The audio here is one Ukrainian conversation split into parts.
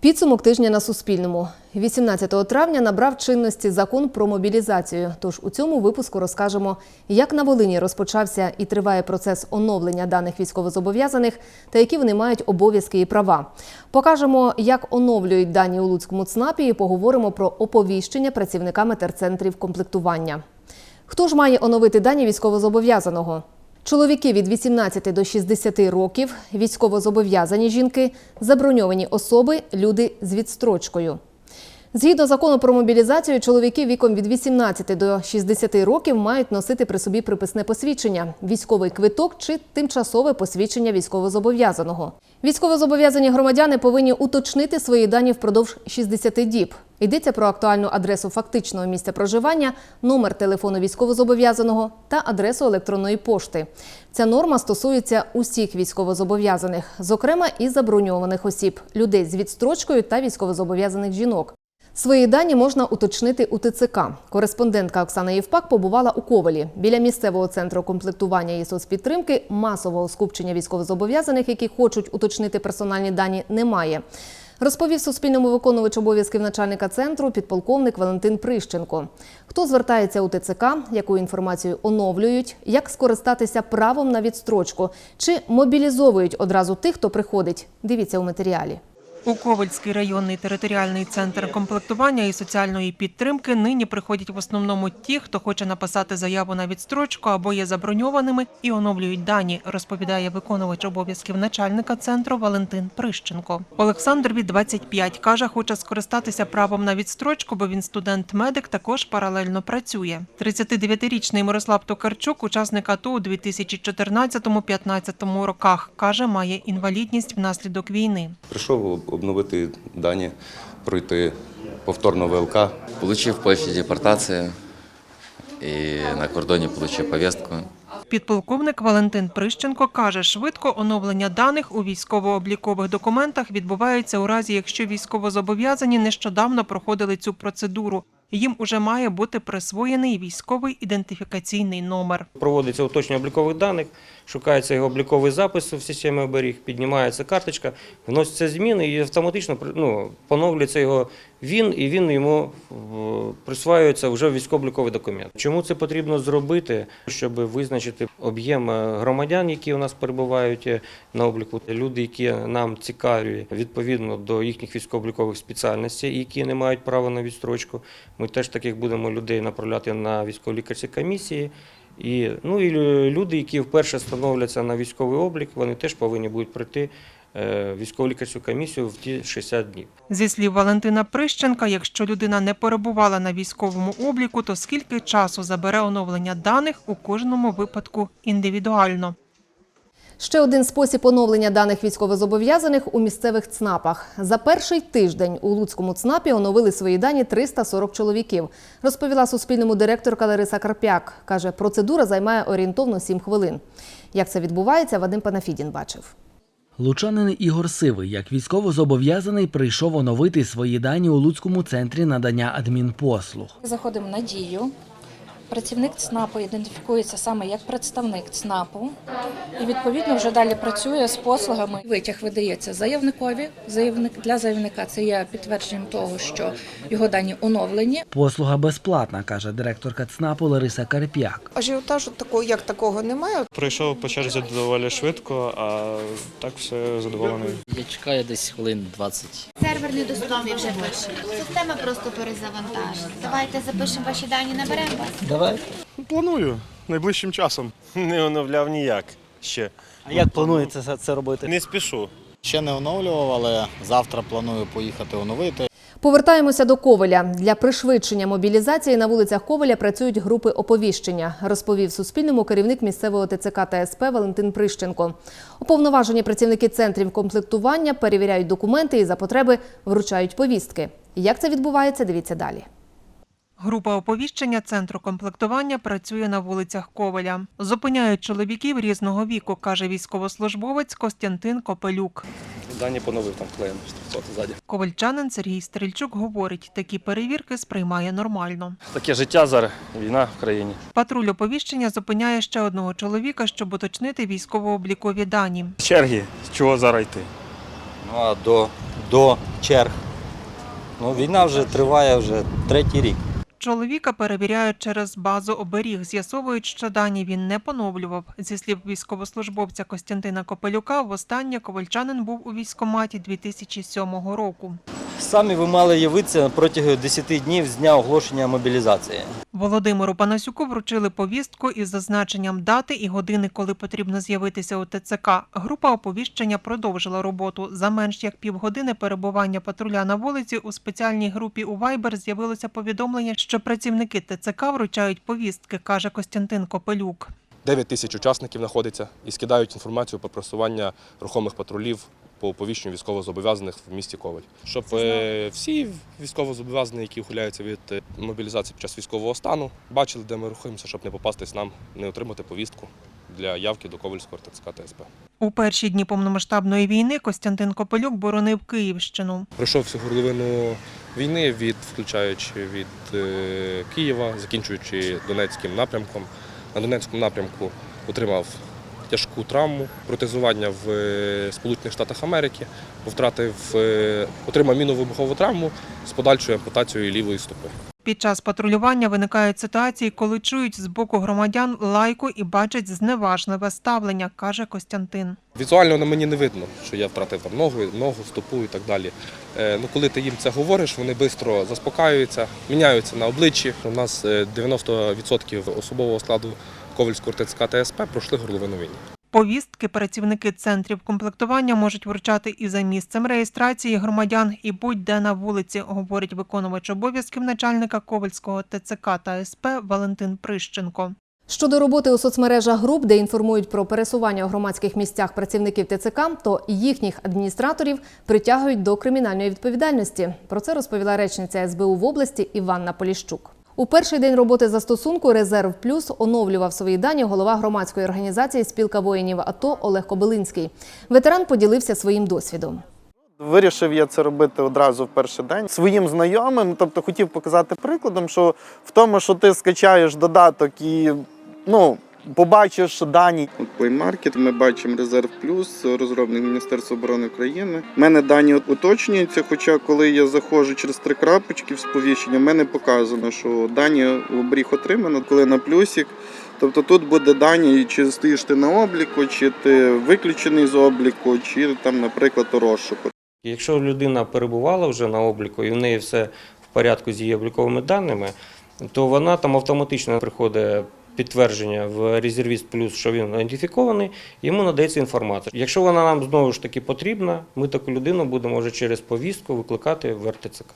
Підсумок тижня на Суспільному. 18 травня набрав чинності закон про мобілізацію. Тож у цьому випуску розкажемо, як на Волині розпочався і триває процес оновлення даних військовозобов'язаних та які вони мають обов'язки і права. Покажемо, як оновлюють дані у Луцькому ЦНАПі і поговоримо про оповіщення працівниками терцентрів комплектування. Хто ж має оновити дані військовозобов'язаного? Чоловіки від 18 до 60 років, військовозобов'язані жінки, заброньовані особи, люди з відстрочкою. Згідно закону про мобілізацію, чоловіки віком від 18 до 60 років мають носити при собі приписне посвідчення, військовий квиток чи тимчасове посвідчення військовозобов'язаного. Військовозобов'язані громадяни повинні уточнити свої дані впродовж 60 діб. Йдеться про актуальну адресу фактичного місця проживання, номер телефону військовозобов'язаного та адресу електронної пошти. Ця норма стосується усіх військовозобов'язаних, зокрема і заброньованих осіб, людей з відстрочкою та військовозобов'язаних жінок. Свої дані можна уточнити у ТЦК. Кореспондентка Оксана Євпак побувала у Ковелі біля місцевого центру комплектування і соцпідтримки. Масового скупчення військовозобов'язаних, які хочуть уточнити персональні дані, немає. Розповів Суспільному виконувач обов'язків начальника центру підполковник Валентин Прищенко. Хто звертається у ТЦК, яку інформацію оновлюють, як скористатися правом на відстрочку, чи мобілізовують одразу тих, хто приходить. Дивіться у матеріалі. У Ковальський районний територіальний центр комплектування і соціальної підтримки нині приходять в основному ті, хто хоче написати заяву на відстрочку або є заброньованими і оновлюють дані, розповідає виконувач обов'язків начальника центру Валентин Прищенко. Олександрові 25, каже, хоче скористатися правом на відстрочку, бо він студент-медик, також паралельно працює. 39-річний Мирослав Токарчук, учасник АТО у 2014-15 роках, каже, має інвалідність внаслідок війни. Прийшов обновити дані, пройти повторно ВЛК. Получив в Польщі депортацію і на кордоні отримав повістку. Підполковник Валентин Прищенко каже, швидко оновлення даних у військово-облікових документах відбувається у разі, якщо військовозобов'язані нещодавно проходили цю процедуру. Їм уже має бути присвоєний військовий ідентифікаційний номер. Проводиться уточнення облікових даних, шукається його обліковий запис в системі оберіг, піднімається карточка, вносяться зміни і автоматично ну, поновлюється його він, і він йому присваюється вже військово-обліковий документ. Чому це потрібно зробити? Щоб визначити об'єм е, громадян, які у нас перебувають е, на обліку, люди, які нам цікаві відповідно до їхніх військово-облікових спеціальностей, які не мають права на відстрочку. Ми теж таких будемо людей направляти на військово-лікарські комісії. І, ну, і люди, які вперше становляться на військовий облік, вони теж повинні будуть пройти е, військово-лікарську комісію в ті 60 днів. Зі слів Валентина Прищенка, якщо людина не перебувала на військовому обліку, то скільки часу забере оновлення даних у кожному випадку індивідуально. Ще один спосіб оновлення даних військовозобов'язаних у місцевих ЦНАПах. За перший тиждень у Луцькому ЦНАПі оновили свої дані 340 чоловіків. Розповіла Суспільному директорка Лариса Карпяк. Каже, процедура займає орієнтовно 7 хвилин. Як це відбувається, Вадим Панафідін бачив. Лучанин Ігор Сивий, як військовозобов'язаний, прийшов оновити свої дані у Луцькому центрі надання адмінпослуг. Заходимо на дію. Працівник ЦНАПу ідентифікується саме як представник ЦНАПу і відповідно вже далі працює з послугами. Витяг видається заявникові. Заявник для заявника це є підтвердженням того, що його дані оновлені. Послуга безплатна, каже директорка ЦНАПу Лариса Карп'як. Ажіотажу такого, як такого немає. Пройшов по черзі доволі швидко, а так все задоволений. Я чекаю десь хвилин 20. Сервер недоступний вже більше. Система просто перезавантажена. Давайте запишемо ваші дані, наберемо вас. Давайте. Планую найближчим часом. Не оновляв ніяк ще. А як плануєте це, це робити? Не спішу. Ще не оновлював, але завтра планую поїхати оновити. Повертаємося до Ковеля. Для пришвидшення мобілізації на вулицях Ковеля працюють групи оповіщення, розповів Суспільному керівник місцевого ТЦК та СП Валентин Прищенко. Уповноважені працівники центрів комплектування перевіряють документи і за потреби вручають повістки. Як це відбувається, дивіться далі. Група оповіщення центру комплектування працює на вулицях Ковеля. Зупиняють чоловіків різного віку, каже військовослужбовець Костянтин Копелюк. Дані поновив там клеєм ззаді. Ковальчанин Сергій Стрільчук говорить, такі перевірки сприймає нормально. Таке життя зараз, війна в країні. Патруль оповіщення зупиняє ще одного чоловіка, щоб уточнити військово-облікові дані. Черги, з чого зараз йти? Ну а до, до черг. Ну, війна вже триває вже третій рік. Чоловіка перевіряють через базу оберіг. З'ясовують, що дані він не поновлював. Зі слів військовослужбовця Костянтина Копелюка, востаннє ковальчанин був у військкоматі 2007 року. Самі ви мали явитися протягом 10 днів з дня оголошення мобілізації. Володимиру Панасюку вручили повістку із зазначенням дати і години, коли потрібно з'явитися у ТЦК. Група оповіщення продовжила роботу. За менш як півгодини перебування патруля на вулиці у спеціальній групі у Вайбер з'явилося повідомлення, що працівники ТЦК вручають повістки, каже Костянтин Копелюк. 9 тисяч учасників знаходиться і скидають інформацію про просування рухомих патрулів по оповіщенню військовозобов'язаних в місті Коваль. Щоб е, всі військовозобов'язані, які ухиляються від е, мобілізації під час військового стану, бачили, де ми рухаємося, щоб не попастись нам, не отримати повістку для явки до Ковальського РТЦК ТСП. У перші дні повномасштабної війни Костянтин Копелюк боронив Київщину. Пройшов всю горловину війни, від включаючи від е, Києва, закінчуючи Донецьким напрямком. На Донецькому напрямку отримав тяжку травму, протезування в е, Сполучених Штатах Америки, втратив, е, отримав мінно-вибухову травму з подальшою ампутацією лівої стопи. Під час патрулювання виникають ситуації, коли чують з боку громадян лайку і бачать зневажливе ставлення, каже Костянтин. Візуально на мені не видно, що я втратив там ногу, ногу, стопу і так далі. Е, Ну, коли ти їм це говориш, вони швидко заспокаюються, міняються на обличчі. У нас е, 90% особового складу Ковальського РТЦК ТСП пройшли горловину війни. Повістки працівники центрів комплектування можуть вручати і за місцем реєстрації громадян, і будь-де на вулиці, говорить виконувач обов'язків начальника Ковальського ТЦК та СП Валентин Прищенко. Щодо роботи у соцмережах груп, де інформують про пересування у громадських місцях працівників ТЦК, то їхніх адміністраторів притягують до кримінальної відповідальності. Про це розповіла речниця СБУ в області Іванна Поліщук. У перший день роботи застосунку Резерв Плюс оновлював свої дані голова громадської організації Спілка воїнів АТО Олег Кобилинський. Ветеран поділився своїм досвідом. Вирішив я це робити одразу в перший день своїм знайомим. Тобто хотів показати прикладом, що в тому, що ти скачаєш додаток і ну. Побачиш дані От Play Market, ми бачимо резерв плюс, розробник Міністерства оборони України. У мене дані уточнюються. Хоча, коли я заходжу через три крапочки в сповіщення, в мене показано, що дані в обріг отримано, коли на плюсик. Тобто тут буде дані, чи стоїш ти на обліку, чи ти виключений з обліку, чи там, наприклад, у розшуку. Якщо людина перебувала вже на обліку і в неї все в порядку з її обліковими даними, то вона там автоматично приходить підтвердження в резервіст плюс, що він ідентифікований, йому надається інформація. Якщо вона нам знову ж таки потрібна, ми таку людину будемо вже через повістку викликати в РТЦК.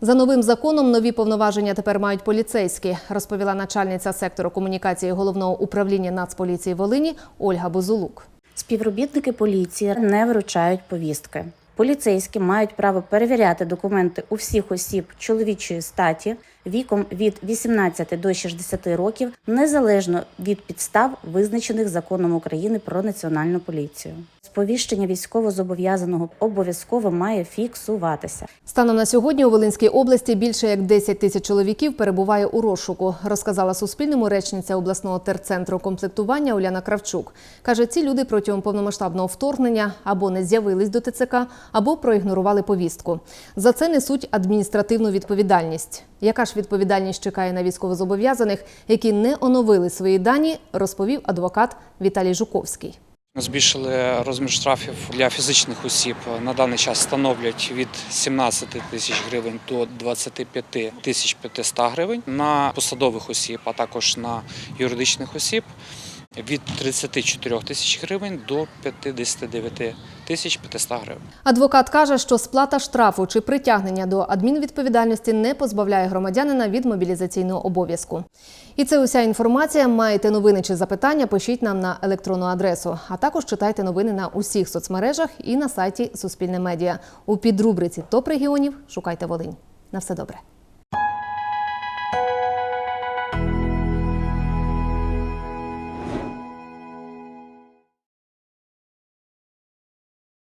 За новим законом нові повноваження тепер мають поліцейські, розповіла начальниця сектору комунікації головного управління Нацполіції Волині Ольга Бузулук. Співробітники поліції не вручають повістки. Поліцейські мають право перевіряти документи у всіх осіб чоловічої статі віком від 18 до 60 років, незалежно від підстав, визначених законом України про національну поліцію. Сповіщення військовозобов'язаного обов'язково має фіксуватися. Станом на сьогодні у Волинській області більше як 10 тисяч чоловіків перебуває у розшуку, розказала Суспільному речниця обласного терцентру комплектування Уляна Кравчук. Каже, ці люди протягом повномасштабного вторгнення або не з'явились до ТЦК, або проігнорували повістку. За це несуть адміністративну відповідальність. Яка ж відповідальність чекає на військовозобов'язаних, які не оновили свої дані, розповів адвокат Віталій Жуковський. Збільшили розмір штрафів для фізичних осіб. На даний час становлять від 17 тисяч гривень до 25 тисяч 500 гривень. На посадових осіб, а також на юридичних осіб від 34 тисяч гривень до 59 тисяч 500 гривень. Адвокат каже, що сплата штрафу чи притягнення до адмінвідповідальності не позбавляє громадянина від мобілізаційного обов'язку. І це уся інформація. Маєте новини чи запитання? Пишіть нам на електронну адресу. А також читайте новини на усіх соцмережах і на сайті Суспільне медіа. У підрубриці Топ регіонів шукайте Волинь. На все добре.